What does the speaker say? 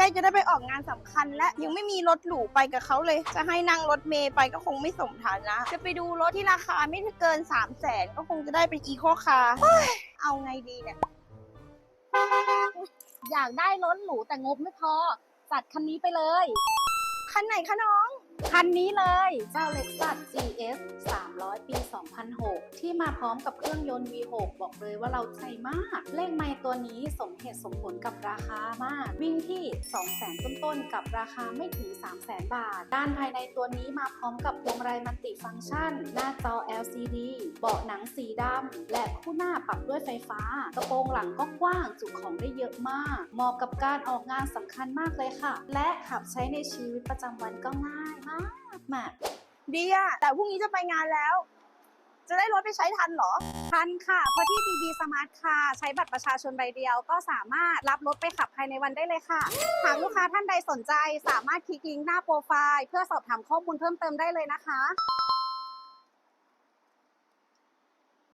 ล้จะได้ไปออกงานสำคัญ และยังไม่มีรถหรูไปกับเขาเลย จะให้นั่งรถเมย์ไปก็คงไม่สมฐานะ จะไปดูรถที่ราคาไม่เกิน3 0 0แสนก็คงจะได้เป็นอีโคคาร์เฮ้ยเอาไงดีเนี่ย อยากได้รถหรูแต่งบไม่พอ จัดคันนี้ไปเลย คันไหนคะน้อง คันนี้เลย เจ้า Lexus GS 300ปี 2006 ที่มาพร้อมกับเครื่องยนต์ V6 บอกเลยว่าเราใจมาก เลขไมล์ตัวนี้สมเหตุสมผลกับราคามาก วิ่งที่ 200,000 ต้นๆ กับราคาไม่ถึง 300,000 บาท ด้านภายในตัวนี้มาพร้อมกับพวงมายมัลติฟังก์ชัน หน้าจอ LCD เบาะหนังสีดำและคู่หน้าปรับด้วยไฟฟ้า กระโปรงหลังก็กว้างจุของได้เยอะมาก เหมาะกับการออกงานสำคัญมากเลยค่ะ และขับใช้ในชีวิตประจำวันก็ง่ายมากมากดีอะแต่พรุ่งนี้จะไปงานแล้ว จะได้รถไปใช้ทันหรอ ทันค่ะเพราะที่ BB Smart ค่ะ ใช้บัตรประชาชนใบเดียว ก็สามารถรับรถไปขับภายในวันได้เลยค่ะ หากลูกค้าท่านใดสนใจ สามารถคลิกลิงก์หน้าโปรไฟล์ เพื่อสอบถามข้อมูลเพิ่มเติมได้เลยนะคะ